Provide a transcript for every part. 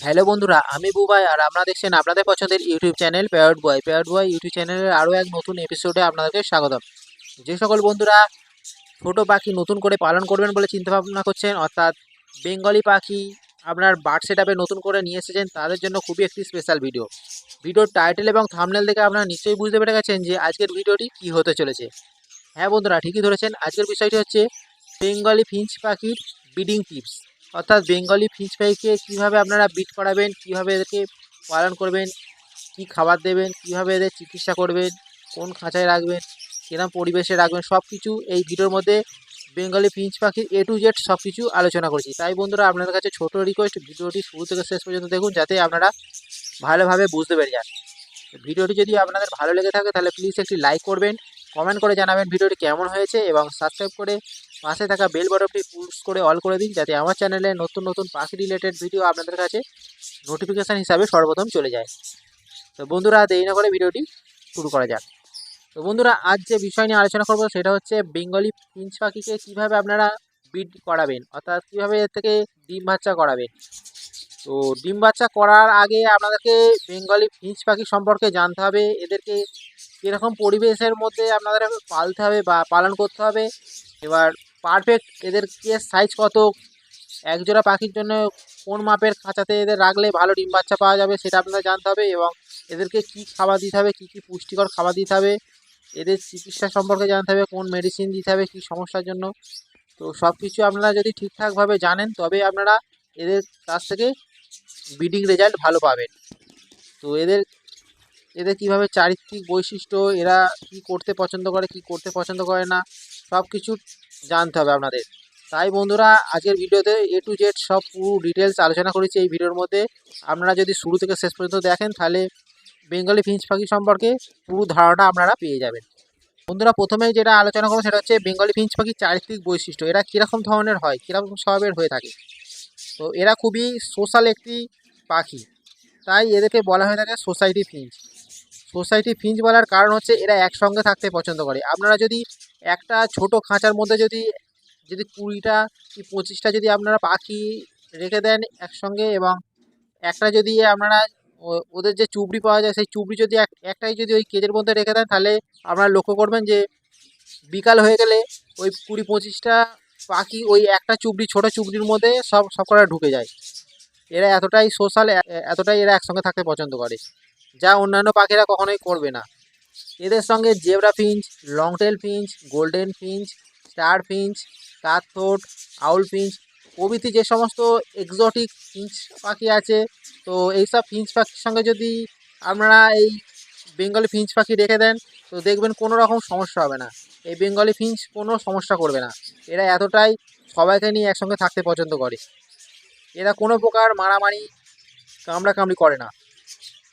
Hello বন্ধুরা, আমি বুবাই আর আপনারা দেখছেন আপনাদের পছন্দের YouTube channel Parrot Boy Parrot Boy YouTube চ্যানেলের আরও এক নতুন এপিসোডে আপনাদেরকে স্বাগতম। যে সকল বন্ধুরা ছোটো পাখি নতুন করে পালন করবেন বলে চিন্তা ভাবনা করছেন, অর্থাৎ বেঙ্গলি পাখি আপনার বার্ড সেট নতুন করে নিয়ে এসেছেন, তাদের জন্য খুবই একটি স্পেশাল ভিডিও ভিডিওর টাইটেল এবং থামনেল দেখে আপনারা নিশ্চয়ই বুঝতে পেরে গেছেন যে আজকের ভিডিওটি কী হতে চলেছে। হ্যাঁ বন্ধুরা, ঠিকই ধরেছেন, আজকের বিষয়টি হচ্ছে বেঙ্গলি ফিঞ্চ পাখির ব্রিডিং টিপস অর্থাৎ বেঙ্গলি ফিঞ্চ ফ্রাইকে কীভাবে আপনারা বিট করাবেন, কীভাবে এদেরকে পালন করবেন, কী খাবার দেবেন, কীভাবে এদের চিকিৎসা করবেন, কোন খাঁচায় রাখবেন, কিরম পরিবেশে রাখবেন সব কিছু এই ভিডিওর মধ্যে বেঙ্গলি ফিঞ্চ পাখির এ টু জেড সব কিছু আলোচনা করেছি। তাই বন্ধুরা, আপনাদের কাছে ছোট রিকোয়েস্ট ভিডিওটি শুরু থেকে শেষ পর্যন্ত দেখুন, যাতে আপনারা ভালোভাবে বুঝতে পেরে যান। ভিডিওটি যদি আপনাদের ভালো লেগে থাকে, তাহলে প্লিজ একটি লাইক করবেন কমেন্ট করে জানাবেন ভিডিওটি কেমন হয়েছে, এবং সাবস্ক্রাইব করে পাশে থাকা বেল বাটনটি পুশ করে অল করে দিন যাতে আমার চ্যানেলে নতুন নতুন পাখি রিলেটেড ভিডিও আপনাদের কাছে নোটিফিকেশান হিসাবে সর্বপ্রথম চলে যায়। তো বন্ধুরা, দেরি না করে ভিডিওটি শুরু করা যাক। তো বন্ধুরা, আজ যে বিষয় নিয়ে আলোচনা করব সেটা হচ্ছে বেঙ্গলি পিঞ্চ পাখিকে কীভাবে আপনারা বিড করাবেন, অর্থাৎ কীভাবে এর থেকে ডিম বাচ্চা করাবেন। তো ডিম বাচ্চা করার আগে আপনাদেরকে বেঙ্গলি ফিঞ্চ পাখি সম্পর্কে জানতে হবে, এদেরকে কীরকম পরিবেশের মধ্যে আপনাদের পালতে হবে বা পালন করতে হবে। এবার পারফেক্ট এদেরকে সাইজ কত? একজোড়া পাখির জন্য কোন মাপের খাঁচাতে এদের রাখলে ভালো ডিম বাচ্চা পাওয়া যাবে সেটা আপনাদের জানতে হবে এবং এদেরকে কী খাবার দিতে হবে, কী কী পুষ্টিকর খাবার দিতে হবে, এদের চিকিৎসা সম্পর্কে জানতে হবে, কোন মেডিসিন দিতে হবে, কী সমস্যার জন্য। তো সব কিছু আপনারা যদি ঠিকঠাকভাবে জানেন, তবে আপনারা এদের কাছ থেকে ব্রিডিং রেজাল্ট ভালো পাবেন। তো এদের এদের কীভাবে চারিত্রিক বৈশিষ্ট্য, এরা কী করতে পছন্দ করে, কী করতে পছন্দ করে না সব কিছু জানতে হবে আপনাদের। তাই বন্ধুরা, আজকের ভিডিওতে এ টু জেড সব পুরো ডিটেলস আলোচনা করেছি এই ভিডিওর মধ্যে। আপনারা যদি শুরু থেকে শেষ পর্যন্ত দেখেন, তাহলে বেঙ্গলি ফিঞ্চ পাখি সম্পর্কে পুরো ধারণা আপনারা পেয়ে যাবেন। বন্ধুরা, প্রথমে যেটা আলোচনা করব, সেটা হচ্ছে বেঙ্গলি ফিঞ্চ পাখির চারিত্রিক বৈশিষ্ট্য। এরা কীরকম ধরনের হয়, কীরকম স্বভাবের হয়ে থাকে? তো এরা খুবই সোশ্যাল একটি পাখি। তাই এদেরকে বলা হয়ে থাকে সোসাইটি ফিঞ্চ। সোসাইটি ফিঞ্চ বলার কারণ হচ্ছে এরা একসঙ্গে থাকতে পছন্দ করে। আপনারা যদি একটা ছোট খাঁচার মধ্যে যদি যদি কুড়িটা কি পঁচিশটা যদি আপনারা পাখি রেখে দেন একসঙ্গে এবং একটা যদি আপনারা ওদের যে চুবড়ি পাওয়া যায়, সেই চুবড়ি যদি এক, একটাই যদি ওই কেজের মধ্যে রেখে দেন, তাহলে আপনারা লক্ষ্য করবেন যে বিকাল হয়ে গেলে ওই কুড়ি পঁচিশটা পাখি ওই একটা চুবড়ি, ছোট চুবড়ির মধ্যে সব সবকটা ঢুকে যায়। এরা এতটাই সোশ্যাল এতটাই এরা একসঙ্গে থাকতে পছন্দ করে। যা অন্যান্য পাখিরা কখনোই করবে না। এদের সঙ্গে zebra finch, longtail finch, golden finch, star finch cutthroat owl finch প্রভৃতি যে সমস্ত এক্সোটিক ফিঞ্চ পাখি আছে, তো এইসব ফিঞ্চ পাখির সঙ্গে যদি আপনারা এই বেঙ্গলি ফিঞ্চ পাখি রেখে দেন, তো দেখবেন কোনো রকম সমস্যা হবে না। এই বেঙ্গলি ফিঞ্চ কোনো সমস্যা করবে না। এরা এতটাই সবাইকে নিয়ে একসঙ্গে থাকতে পছন্দ করে। এরা কোনো প্রকার মারামারি, কামড়াকামড়ি করে না।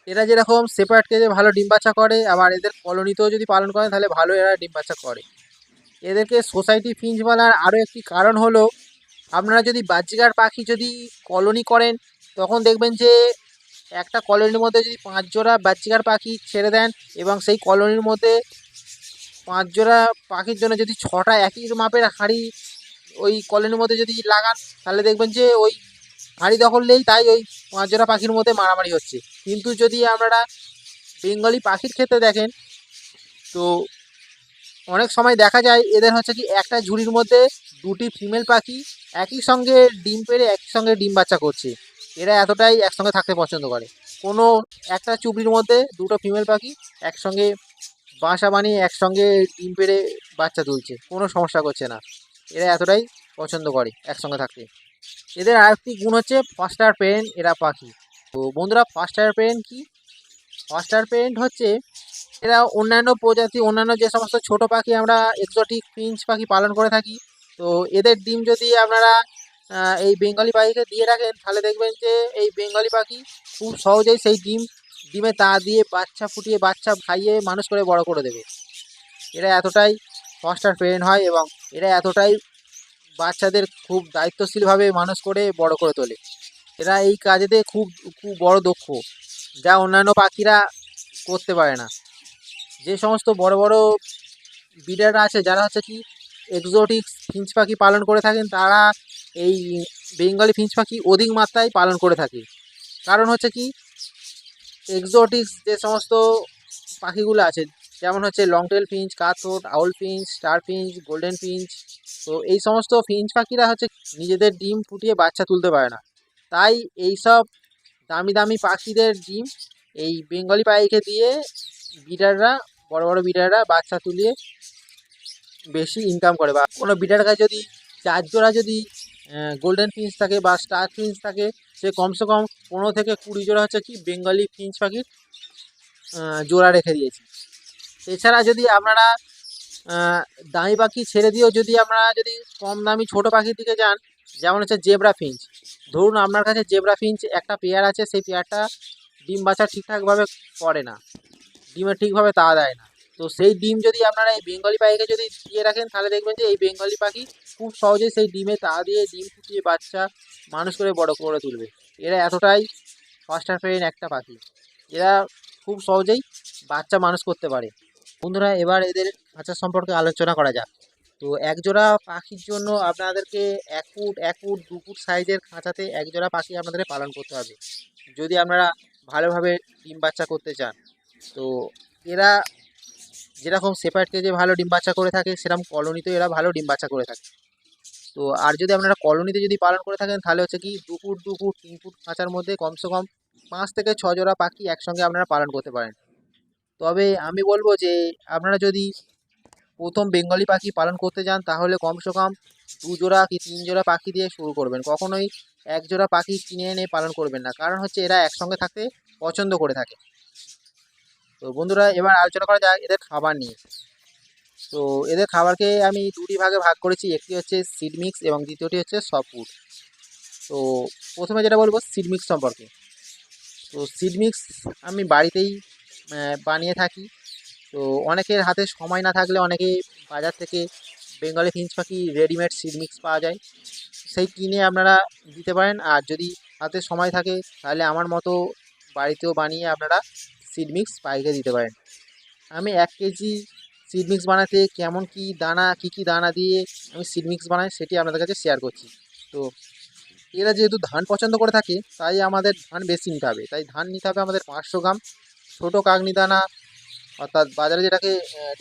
এরা যেরকম সেপারেট কেজে ভালো ডিম বাচ্চা করে, আবার এদের কলোনিতেও যদি পালন করেন তাহলে ভালো এরা ডিম বাচ্চা করে। এদেরকে সোসাইটি ফিঞ্চ বলার আরও একটি কারণ হলো, আপনারা যদি বাহ্যিকার পাখি যদি কলোনি করেন, তখন দেখবেন যে একটা কলোনির মধ্যে যদি পাঁচ জোড়া বাহ্যিকার পাখি ছেড়ে দেন, এবং সেই কলোনির মধ্যে পাঁচ জোড়া পাখির জন্য যদি ছটা একই মাপের হাঁড়ি ওই কলোনির মধ্যে যদি লাগান, তাহলে দেখবেন যে ওই হাঁড়ি দখল নেই, তাই ওই পাঁচ জোড়া পাখির মধ্যে মারামারি হচ্ছে। কিন্তু যদি আপনারা বেঙ্গলি পাখির ক্ষেত্রে দেখেন, তো অনেক সময় দেখা যায় এদের হচ্ছে কি একটা ঝুড়ির মধ্যে দুটি ফিমেল পাখি একই সঙ্গে ডিম পেড়ে একই সঙ্গে ডিম বাচ্চা করছে। এরা এতটাই একসঙ্গে থাকতে পছন্দ করে। কোনো একটা চুবড়ির মধ্যে দুটো ফিমেল পাখি একসঙ্গে বাসা বানিয়ে একসঙ্গে ডিম পেড়ে বাচ্চা তুলছে। কোনো সমস্যা করছে না। এরা এতটাই পছন্দ করে একসঙ্গে থাকতে। এদের আরেকটি গুণ হচ্ছে ফাস্টার পেরেন্ট এরা পাখি। তো বন্ধুরা ফাস্টার পেরেন্ট কি? ফাস্টার পেন্ট হচ্ছে এরা অন্যান্য প্রজাতি, অন্যান্য যে সমস্ত ছোট পাখি আমরা এক্সোটিক পিঞ্চ পাখি পালন করে থাকি, তো এদের ডিম যদি আপনারা এই বেঙ্গলি পাখিকে দিয়ে রাখেন, তাহলে দেখবেন যে এই বেঙ্গলি পাখি খুব সহজেই সেই ডিম, ডিমে তা দিয়ে বাচ্চা ফুটিয়ে, বাচ্চা খাইয়ে মানুষ করে বড় করে দেবে। এরা এতটাই ফাস্টার পেরেন্ট হয় এবং এরা এতটাই বাচ্চাদের খুব দায়িত্বশীলভাবে মানুষ করে বড় করে তোলে। এরা এই কাজেতে খুব খুব বড় দক্ষ, যা অন্যান্য পাখিরা করতে পারে না। যে সমস্ত বড় বড় ব্রিডাররা আছে, যারা হচ্ছে কি এক্সোটিক ফিঞ্চ পাখি পালন করে থাকেন, তারা এই বেঙ্গলি ফিঞ্চ পাখি অধিক মাত্রায় পালন করে থাকে। কারণ হচ্ছে কি এক্সোটিক্স যে সমস্ত পাখিগুলো আছে যেমন হচ্ছে longtail finch cutthroat owl finch star finch golden finch তো এই সমস্ত ফিঞ্চ পাখিরা হচ্ছে নিজেদের ডিম ফুটিয়ে বাচ্চা তুলতে পারে না। তাই এই সব দামি দামি পাখিদের ডিম এই বেঙ্গলি পাইকে দিয়ে বিডাররা বড় বড় বিডাররা বাচ্চা তুলিয়ে বেশি ইনকাম করে বা কোনো বিডার কাছে যদি চার জোড়া যদি গোল্ডেন ফিঞ্চ থাকে বা স্টার ফিঞ্চ থাকে, সে কমসে কম পনেরো থেকে কুড়ি জোড়া হচ্ছে কি বেঙ্গলি ফিঞ্চ পাখির জোড়া রেখে দিয়েছি। এছাড়া যদি আপনারা দামি পাখি ছেড়ে দিয়েও যদি আপনারা যদি কম দামি ছোট পাখির দিকে যান, যেমন হচ্ছে জেব্রা ফিঞ্চ। ধরুন আপনার কাছে জেব্রা ফিঞ্চ একটা পেয়ার আছে, সেই পেয়ারটা ডিম বাছা ঠিকঠাকভাবে করে না, ডিমে ঠিকভাবে তা দেয় না। তো সেই ডিম যদি আপনারা এই বেঙ্গলি পাখিকে যদি দিয়ে রাখেন, তাহলে দেখবেন যে এই বেঙ্গলি পাখি খুব সহজেই সেই ডিমে তা দিয়ে ডিম ফুটিয়ে বাচ্চা মানুষ করে বড় করে তুলবে। এরা এতটাই ফাস্টার ফ্রেন একটা পাখি। এরা খুব সহজেই বাচ্চা মানুষ করতে পারে। বন্ধুরা, এবার এদের খাঁচা সম্পর্কে আলোচনা করা যাক। তো এক জোড়া পাখির জন্য আপনাদেরকে এক ফুট এক ফুট, দু ফুট সাইজের খাঁচাতে এক জোড়া পাখি আপনাদের পালন করতে হবে। যদি আপনারা ভালোভাবে ডিম বাচ্চা করতে চান। তো এরা যেরকম সেপারেট কেজে ভালো ডিম বাচ্চা করে থাকে, সেরকম কলোনিতেও এরা ভালো ডিম বাচ্চা করে থাকে। তো আর যদি আপনারা কলোনিতে যদি পালন করে থাকেন, তাহলে হচ্ছে কি দু ফুট দু ফুট, তিন ফুট খাঁচার মধ্যে কমসে কম পাঁচ থেকে ছ জোড়া পাখি একসঙ্গে আপনারা পালন করতে পারেন। তবে আমি বলব যে, আপনারা যদি প্রথম বেঙ্গলি পাখি পালন করতে যান, তাহলে কমসে কম দু জোড়া কি তিন জোড়া পাখি দিয়ে শুরু করবেন। কখনোই এক জোড়া পাখি কিনে এনে পালন করবেন না। কারণ হচ্ছে এরা একসঙ্গে থাকতে পছন্দ করে থাকে। তো বন্ধুরা, এবার আলোচনা করা যাক এদের খাবার নিয়ে। তো এদের খাবারকে আমি দুটি ভাগে ভাগ করেছি। একটি হচ্ছে সিড মিক্স এবং দ্বিতীয়টি হচ্ছে সফট তো প্রথমে যেটা বলব সিড মিক্স সম্পর্কে। তো সিড মিক্স আমি বাড়িতেই বানিয়ে থাকি। তো অনেকের হাতে সময় না থাকলে অনেকে বাজার থেকে বেঙ্গলি ফিঞ্চ পাখি রেডিমেড সিড মিক্স পাওয়া যায়। সেই কিনে আপনারা দিতে পারেন। আর যদি হাতে সময় থাকে, তাহলে আমার মতো বাড়িতেও বানিয়ে আপনারা সিড মিক্স পাইকে দিতে পারেন। আমি এক কেজি সিড মিক্স বানাতে কেমন কি দানা, কি কি দানা দিয়ে আমি সিড মিক্স বানাই, সেটি আপনাদের কাছে শেয়ার করছি। তো এরা যেহেতু ধান পছন্দ করে থাকে, তাই আমাদের ধান বেশি নিতে হবে। তাই ধান নিতে হবে আমাদের পাঁচশো গ্রাম। ছোটো কাগনি দানা, অর্থাৎ বাজারে যেটাকে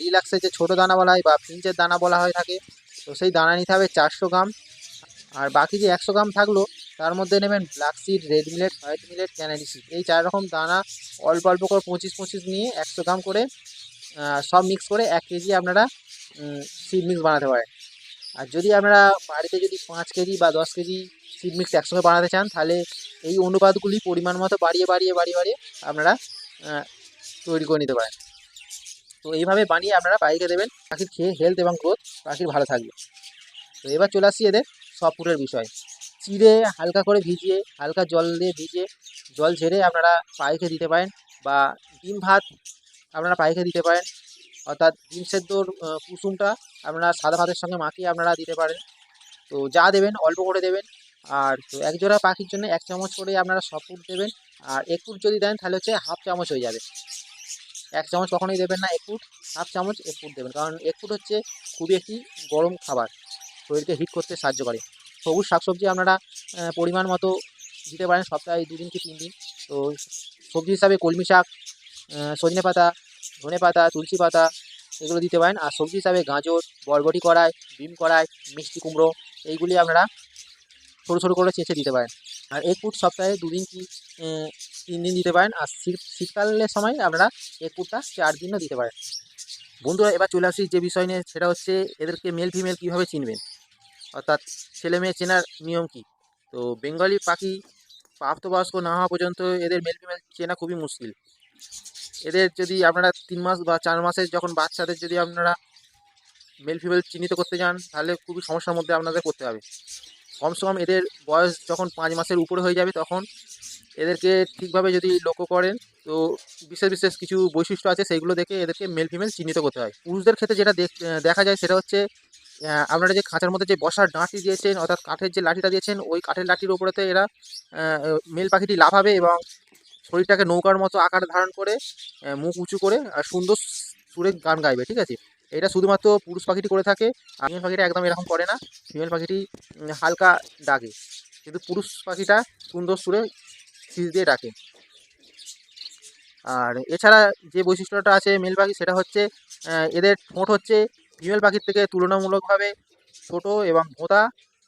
রিল্যাক্সের যে ছোটো দানা বলা হয় বা ফিঞ্চের দানা বলা হয়ে থাকে, তো সেই দানা নিতে হবে চারশো গ্রাম। আর বাকি যে একশো গ্রাম থাকল, তার মধ্যে নেবেন black seed red millet white millet canary seed এই চার রকম দানা অল্প অল্প করে পঁচিশ পঁচিশ নিয়ে একশো গ্রাম করে সব মিক্স করে এক কেজি আপনারা সিড মিক্স বানাতে পারেন। আর যদি আপনারা বাড়িতে যদি পাঁচ কেজি বা দশ কেজি সিড মিক্স একসঙ্গে বানাতে চান, তাহলে এই অনুপাতগুলি পরিমাণ মতো বাড়িয়ে বাড়িয়ে বাড়িয়ে বাড়িয়ে আপনারা তৈরি করে নিতে পারেন। তো এইভাবে বানিয়ে আপনারা পাখিকে দেবেন। পাখির খেয়ে হেলথ এবং গ্রোথ পাখির ভালো থাকবে। তো এবার চলে আসি এদের সফটওয়্যার বিষয়। চিড়ে হালকা করে ভিজিয়ে, হালকা জল দিয়ে ভিজিয়ে, জল ঝেড়ে আপনারা পাখিকে দিতে পারেন বা ডিম ভাত আপনারা পাখিকে দিতে পারেন। অর্থাৎ ডিম সেদ্ধর কুসুমটা আপনারা সাদা ভাতের সঙ্গে মাখিয়ে আপনারা দিতে পারেন। তো যা দেবেন, অল্প করে দেবেন। আর তো এক জোড়া পাখির জন্য এক চামচ করে আপনারা ফুড দেবেন। আর এক ফুট যদি দেন, তাহলে হচ্ছে হাফ চামচ হয়ে যাবে। এক চামচ কখনোই দেবেন না, এক ফুট হাফ চামচ, এক ফুট দেবেন। কারণ এক ফুট হচ্ছে খুবই একটি গরম খাবার, শরীরকে হিট করতে সাহায্য করে। সবুজ শাকসবজি আপনারা পরিমাণ মতো দিতে পারেন, সপ্তাহে দুদিন কি তিন দিন। তো সবজি হিসাবে কলমি শাক সজনে পাতা, ধনে পাতা, তুলসী পাতা, এগুলো দিতে পারেন। আর সবজি হিসাবে গাজর, বরবটি কড়াই, ডিম কড়াই, মিষ্টি কুমড়ো, এইগুলি আপনারা ছোটো ছোটো করে চেঁচে দিতে পারেন। আর এক ফুট সপ্তাহে দুদিন কি তিন দিন দিতে পারেন। আর শীত, শীতকালের সময় আপনারা ফুটটা চার দিনও দিতে পারেন। বন্ধুরা, এবার চলে আসি যে বিষয় নিয়ে, সেটা হচ্ছে এদেরকে মেল ফিমেল কীভাবে চিনবেন? অর্থাৎ ছেলে মেয়ে চেনার নিয়ম কী? তো বেঙ্গলি পাখি প্রাপ্তবয়স্ক না হওয়া পর্যন্ত এদের মেল ফিমেল চেনা খুবই মুশকিল। এদের যদি আপনারা তিন মাস বা চার মাসের যখন বাচ্চাদের যদি আপনারা মেল ফিমেল চিহ্নিত করতে যান, তাহলে খুবই সমস্যার মধ্যে আপনাদের করতে হবে। কমসে কম এদের বয়স যখন পাঁচ মাসের উপরে হয়ে যাবে, তখন এদেরকে ঠিকভাবে যদি লক্ষ্য করেন, তো বিশেষ বিশেষ কিছু বৈশিষ্ট্য আছে সেইগুলো দেখে এদেরকে মেল ফিমেল চিহ্নিত করতে হয়। পুরুষদের ক্ষেত্রে যেটা দেখ- যায় সেটা হচ্ছে আপনারা যে খাঁচার মধ্যে যে বসার ডাঁটি দিয়েছেন, অর্থাৎ কাঠের যে লাঠিটা দিয়েছেন, ওই কাঠের লাঠির ওপরেতে এরা মেল পাখিটি লাফাবে এবং শরীরটাকে নৌকার মতো আকার ধারণ করে মুখ উঁচু করে আর সুন্দর সুরে গান গাইবে, ঠিক আছে? এটা শুধুমাত্র পুরুষ পাখিটি করে থাকে, আর ফিমেল পাখিটা একদম এরকম করে না। ফিমেল পাখিটি হালকা ডাকে। কিন্তু পুরুষ পাখিটা সুন্দর সুরে সিজ দিয়ে ডাকে আর এছাড়া যে বৈশিষ্ট্যটা আছে মেল পাখি সেটা হচ্ছে এদের ঠোঁট হচ্ছে ফিমেল পাখির থেকে তুলনামূলকভাবে ছোট এবং ভোঁতা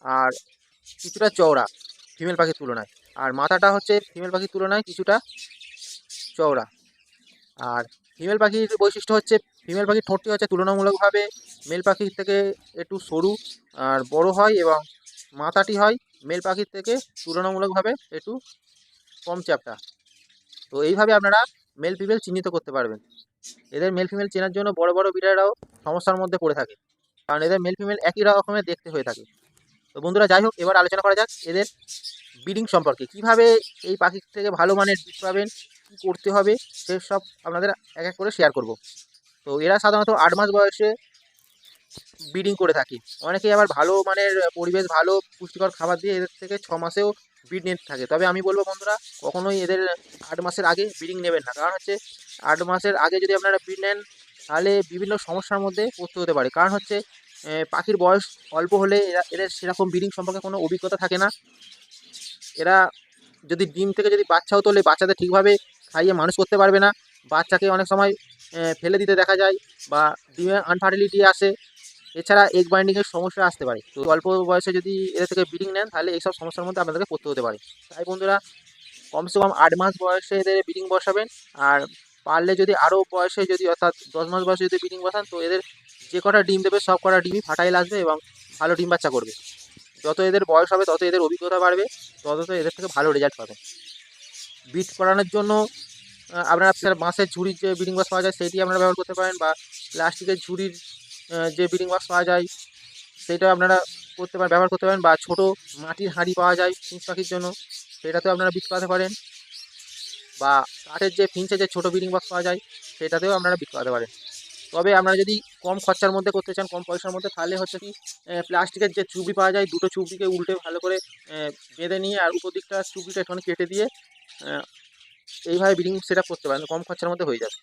আর কিছুটা চওড়া ফিমেল পাখির তুলনায়। আর মাথাটা হচ্ছে ফিমেল পাখির তুলনায় কিছুটা চওড়া। আর ফিমেল পাখির বৈশিষ্ট্য হচ্ছে ফিমেল পাখির ঠোঁটটি হচ্ছে তুলনামূলকভাবে মেল পাখির থেকে একটু সরু আর বড় হয় এবং মাথাটি হয় মেল পাখির থেকে তুলনামূলকভাবে একটু কম চ্যাপটা তো এইভাবে আপনারা মেল ফিমেল চিহ্নিত করতে পারবেন। এদের মেল ফিমেল চেনার জন্য বড় বড় বিড়ালরাও সমস্যার মধ্যে পড়ে থাকে। কারণ এদের মেল ফিমেল একই রকমের দেখতে হয়ে থাকে। তো বন্ধুরা, যাই হোক, এবার আলোচনা করা যাক এদের ব্রিডিং সম্পর্কে। কীভাবে এই পাখির থেকে ভালো মানের বীজ পাবেন, কী করতে হবে সেসব আপনাদের এক এক করে শেয়ার করব। তো এরা সাধারণত আট মাস বয়সে ব্রিডিং করে থাকে। অনেকেই আবার ভালো মানের পরিবেশ, ভালো পুষ্টিকর খাবার দিয়ে এদের থেকে ছ মাসেও ব্রিড নিতে থাকে। তবে আমি বলব বন্ধুরা, কখনোই এদের আট মাসের আগে ব্রিডিং নেবেন না। কারণ হচ্ছে, আট মাসের আগে যদি আপনারা ব্রিড নেন, তাহলে বিভিন্ন সমস্যার মধ্যে পড়তে হতে পারে। কারণ হচ্ছে পাখির বয়স অল্প হলে এরা, এদের সেরকম ব্রিডিং সম্পর্কে কোনো অভিজ্ঞতা থাকে না। এরা যদি ডিম থেকে যদি বাচ্চাও তোলে, বাচ্চাদের ঠিকভাবে খাইয়ে মানুষ করতে পারবে না। বাচ্চাকে অনেক সময় ফেলে দিতে দেখা যায় বা ডিমে আনফার্টিলিটি আসে। এছাড়া এগ বাইন্ডিংয়ের সমস্যা আসতে পারে। তো অল্প বয়সে যদি এদের থেকে ব্রিডিং নেন, তাহলে এইসব সমস্যার মধ্যে আপনাদেরকে পড়তে হতে পারে। তাই বন্ধুরা কমসে কম আট মাস বয়সে এদের ব্রিডিং বসাবেন। আর পারলে যদি আরও বয়সে যদি, অর্থাৎ দশ মাস বয়সে যদি ব্রিডিং বসান, তো এদের যে কটা ডিম দেবে, সব কটা ডিমই ফাটাইল আসবে এবং ভালো ডিম বাচ্চা করবে। যত এদের বয়স হবে, তত এদের অভিজ্ঞতা বাড়বে, তত তো এদের থেকে ভালো রেজাল্ট পাবে। বিট করানোর জন্য আপনারা বাঁশের ঝুড়ির যে ব্রিডিং বক্স পাওয়া যায়, সেটি আপনারা ব্যবহার করতে পারেন বা প্লাস্টিকের ঝুড়ির যে ব্রিডিং বক্স পাওয়া যায়, সেটা আপনারা করতে পারেন, ব্যবহার করতে পারেন, বা ছোট মাটির হাঁড়ি পাওয়া যায় ফিঞ্চ পাখির জন্য, সেটাতেও আপনারা বিট করাতে পারেন, বা কাঠের যে ফিঞ্চের যে ছোটো ব্রিডিং বক্স পাওয়া যায়, সেটাতেও আপনারা বিট করাতে পারেন। তবে আপনারা যদি কম খরচার মধ্যে করতে চান, কম পয়সার মধ্যে, তাহলে হচ্ছে কি প্লাস্টিকের যে চুবড়ি পাওয়া যায়, দুটো চুবড়িকে উল্টে ভালো করে বেঁধে নিয়ে আর উপর দিকটা চুবড়িটা একটুখানি কেটে দিয়ে এইভাবে ব্রিডিং সেট করতে পারেন, কম খরচার মধ্যে হয়ে যাবে।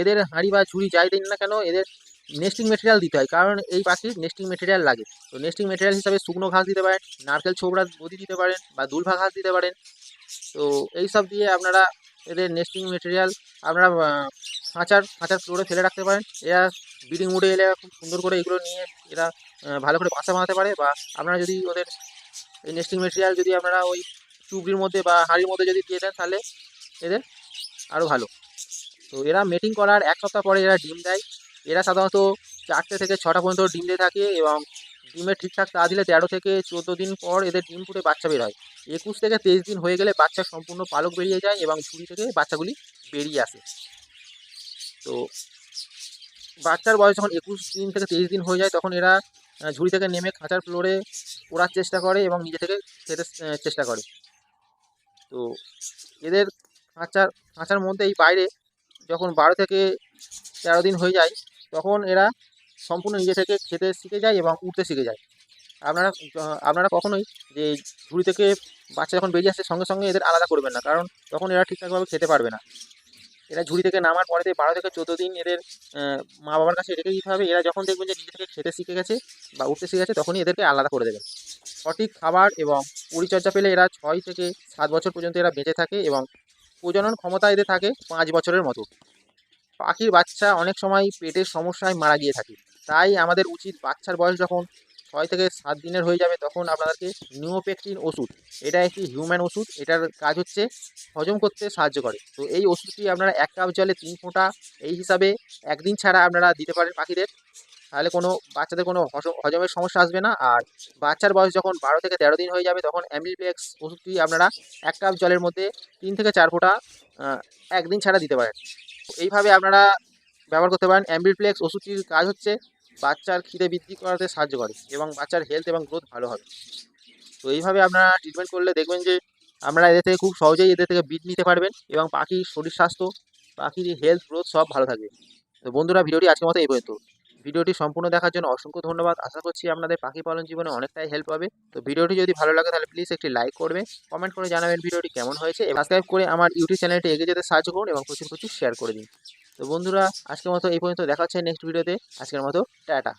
এদের হাঁড়ি বা ঝুড়ি যাই দিন না কেন, এদের নেস্টিং মেটেরিয়াল দিতে হয়। কারণ এই পাখির নেস্টিং মেটেরিয়াল লাগে। তো নেস্টিং মেটেরিয়াল হিসাবে শুকনো ঘাস দিতে পারেন, নারকেল ছোবড়া বদি দিতে পারেন বা দুলভা ঘাস দিতে পারেন। তো এই সব দিয়ে আপনারা এদের নেস্টিং মেটেরিয়াল আপনারা খাঁচার খাঁচার ফ্লোরে ফেলে রাখতে পারেন। এরা ব্রিডিং মুডে এলে খুব সুন্দর করে এগুলো নিয়ে এরা ভালো করে বাসা বানাতে পারে বা আপনারা যদি ওদের এই নেস্টিং মেটেরিয়াল যদি আপনারা ওই চুবড়ির মধ্যে বা হাঁড়ির মধ্যে যদি দিয়ে দেন তাহলে এদের আরও ভালো। তো এরা মেটিং করার এক সপ্তাহ পরে এরা ডিম দেয়। এরা সাধারণত চারটে থেকে ছটা পর্যন্ত ডিম দিয়ে থাকে এবং ডিমের ঠিকঠাক তা দিলে তেরো থেকে চোদ্দ দিন পর এদের ডিম ফুটে বাচ্চা বের হয়। একুশ থেকে তেইশ দিন হয়ে গেলে বাচ্চা সম্পূর্ণ পালক বেরিয়ে যায় এবং ঝুড়ি থেকে বাচ্চাগুলি বেরিয়ে আসে। তো বাচ্চার বয়স যখন একুশ দিন থেকে তেইশ দিন হয়ে যায় তখন এরা ঝুড়ি থেকে নেমে খাঁচার ফ্লোরে ওড়ার চেষ্টা করে এবং নিজে থেকে খেতে চেষ্টা করে। তো এদের খাঁচার খাঁচার মধ্যে এই বাইরে যখন বারো থেকে তেরো দিন হয়ে যায় তখন এরা সম্পূর্ণ নিজে থেকে খেতে শিখে যায় এবং উঠতে শিখে যায়। আপনারা আপনারা কখনোই যে ঝুড়ি থেকে বাচ্চা যখন বেরিয়ে আসে সঙ্গে সঙ্গে এদের আলাদা করবেন না, কারণ তখন এরা ঠিকঠাকভাবে খেতে পারবে না। এরা ঝুড়ি থেকে নামার পরে বারো থেকে চোদ্দ দিন এদের মা বাবার কাছে রেখে দিতে হবে। এরা যখন দেখবেন যে নিজে থেকে খেতে শিখে গেছে বা উঠতে শিখে গেছে, তখনই এদেরকে আলাদা করে দেবেন সঠিক খাবার এবং পরিচর্যা পেলে এরা ছয় থেকে সাত বছর পর্যন্ত এরা বেঁচে থাকে এবং প্রজনন ক্ষমতা এদের থাকে পাঁচ বছরের মতো। পাখির বাচ্চা অনেক সময় পেটের সমস্যায় মারা গিয়ে থাকে। তাই আমাদের উচিত বাচ্চার বয়স যখন ছয় থেকে সাত দিনের হয়ে যাবে তখন আপনাদেরকে নিওপেকটিন ওষুধ, এটা একটি হিউম্যান ওষুধ, এটার কাজ হচ্ছে হজম করতে সাহায্য করে। তো এই ওষুধটি আপনারা এক কাপ জলে তিন ফোঁটা, এই হিসাবে একদিন ছাড়া আপনারা দিতে পারেন পাখিদের। তাহলে কোনো বাচ্চাদের কোনো হজম, হজমের সমস্যা আসবে না। আর বাচ্চার বয়স যখন বারো থেকে তেরো দিন হয়ে যাবে তখন অ্যামিপ্লেক্স ওষুধটি আপনারা এক কাপ জলের মধ্যে তিন থেকে চার ফোঁটা একদিন ছাড়া দিতে পারেন। এইভাবে আপনারা ব্যবহার করতে পারেন। অ্যাম্বিপ্লেক্স ওষুধটির কাজ হচ্ছে? বাচ্চার খিদে বৃদ্ধি করাতে সাহায্য করে এবং বাচ্চার হেলথ এবং গ্রোথ ভালো হবে। তো এইভাবে আপনারা ট্রিটমেন্ট করলে দেখবেন যে আপনারা এদের থেকে খুব সহজেই এদের থেকে বিট নিতে পারবেন এবং পাখির শরীর স্বাস্থ্য, পাখির হেলথ গ্রোথ সব ভালো থাকবে। তো বন্ধুরা, ভিডিওটি আজকের মতো এই পর্যন্ত। ভিডিওটি সম্পূর্ণ দেখার জন্য অসংখ্য ধন্যবাদ। আশা করছি আপনাদের পাখি পালন জীবনে অনেকটাই হেল্প হবে তো ভিডিওটি যদি ভালো লাগে তাহলে প্লিজ একটি লাইক করবে কমেন্ট করে জানাবেন ভিডিওটি কেমন হয়েছে সাবস্ক্রাইব করে আমার ইউটিউব চ্যানেলটি এগিয়ে যেতে সাহায্য করুন এবং প্রচুর প্রচুর শেয়ার করে দিন। তো বন্ধুরা, আজকের মতো এই পর্যন্ত দেখা হচ্ছে নেক্সট ভিডিওতে আজকের মতো টাটা।